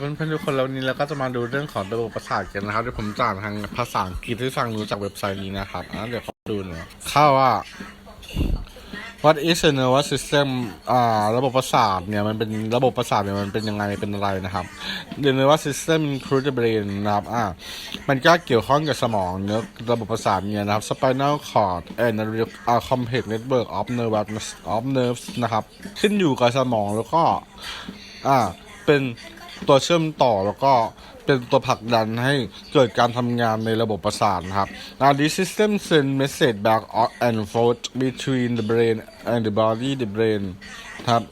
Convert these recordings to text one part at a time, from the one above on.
เพื่อนๆทุกคนแล้วนี้เราก็จะมาดูเรื่องของระบบประสาทกันนะครับเดี๋ยวผมจ่านทางภาษาอังกฤษที่ฟังรู้จากเว็บไซต์นี้นะครับอะเดี๋ยวเขาดูหน่อยเข้าว่า What is a nervous system อ่าระบบประสาทเนี่ยมันเป็นระบบประสาทเนี่ยมันเป็นยังไงเป็นอะไรนะครับ The nervous system includes the brain นะครับอ่ามันก็เกี่ยวข้องกับสมองเนื้อระบบประสาทเนี่ยนะครับ spinal cord and a uh, complex network of nerves of nerves นะครับ ขึ้นอยู่กับสมองแล้วก็อ่าเป็น ตัวเชื่อมต่อแล้วก็เป็นตัวผลักดันให้เกิดการทำงานในระบบประสาทครับ Now this system send message back and forth between the brain and the body the brain ครับ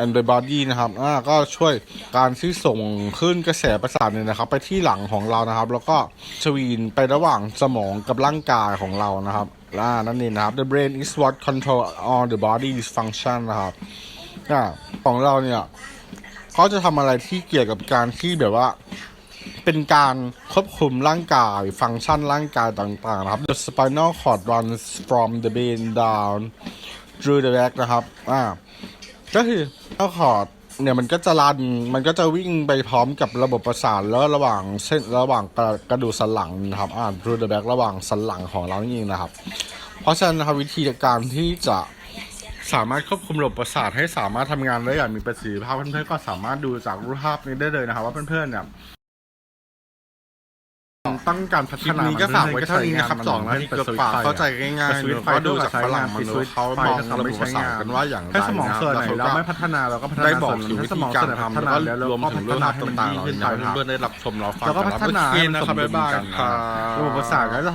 and the body นะครับอ่าก็ช่วยการที่ส่งขึ้นกระแสประสาทเนี่ยนะครับ ไปที่หลังของเรานะครับ แล้วก็ชวีนไประหว่างสมองกับร่างกายของเรานะครับอ่านั่นเองนะครับ the brain is what control all the body's function นะครับอ่าของเราเนี่ย เขาจะทำอะไรที่เกี่ยวกับการที่แบบว่า เป็นการควบคุมร่างกาย ฟังก์ชันร่างกายต่างๆนะครับ The spinal cord runs from the brain down through the back นะครับอ่าก็คือ spinal cord เนี่ยมันก็จะรัน มันก็จะวิ่งไปพร้อมกับระบบประสาทแล้วระหว่างเส้นระหว่างกระกระดูกสันหลังนะครับอ่า through the back ระหว่างสันหลังของเรานี่เองนะครับ เพราะฉะนั้นนะครับวิธีการที่จะ สามารถควบคุมระบบประสาทให้สามารถทำงานได้อย่างมีประสิทธิภาพเพื่อนๆก็สามารถดูจากรูปภาพนี้ได้เลยนะครับว่าเพื่อนๆเนี่ยต้องการพัฒนานี้ก็ฝากไว้เท่านี้นะครับสองนาทีเกือบฝากเข้าใจง่ายๆแล้วก็ดูจากฝรั่งมันรู้เขามองระบบประสาทกันว่าอย่างไรถ้าสมองส่วนไหนแล้วเราเขาไม่พัฒนาเราก็พัฒนาได้บอกส่วนถึงนั้นวิถ้าสธีมองการส่วนไหนพัทำฒแล้วนาก็แล้วเรารวมก็ถึพังฒเรื่องนาราให้วมันต่างดีๆขึ้นเพื่อนๆได้รับชมรับฟังแล้วก็กันพัฒนาโอเคนะครับบ๊ายบายให้มันสมดุลกันครับระบบประสาทก็จะ